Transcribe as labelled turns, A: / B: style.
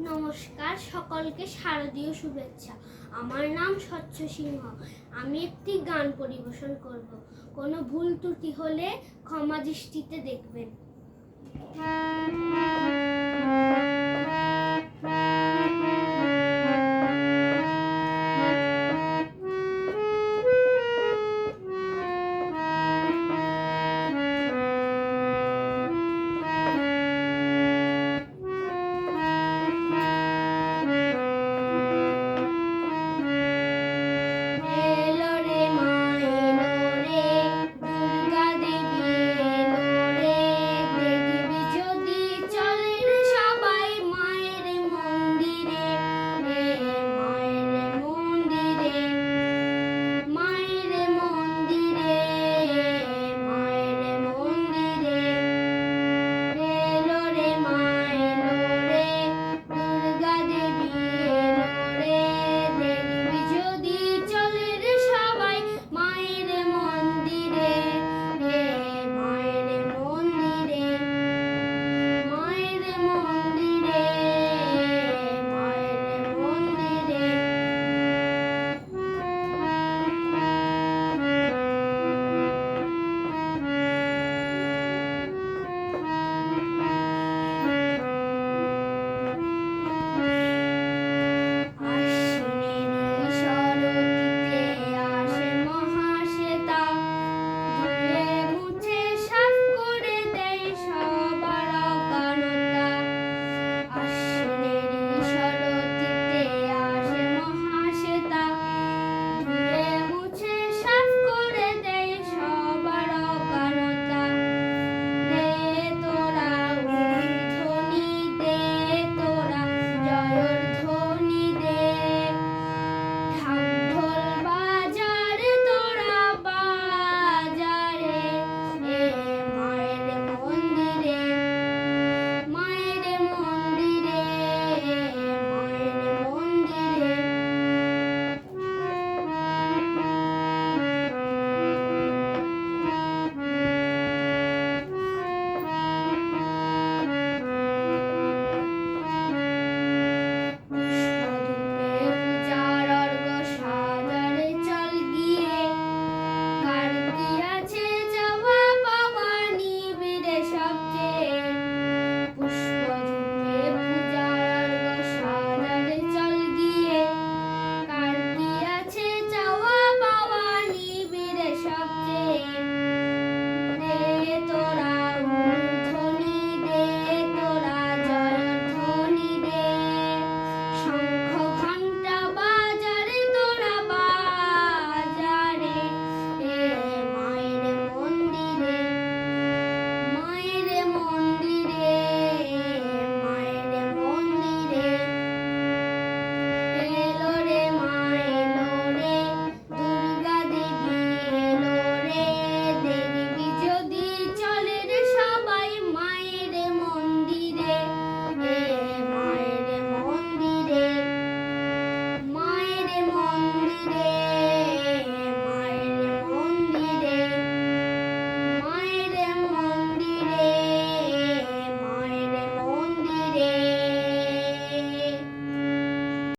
A: নমস্কার, সকলকে শারদীয় শুভেচ্ছা। আমার নাম স্বচ্ছ সিংহ। আমি একটি গান পরিবেশন করব। কোনো ভুল ত্রুটি হলে ক্ষমা দৃষ্টিতে দেখবেন।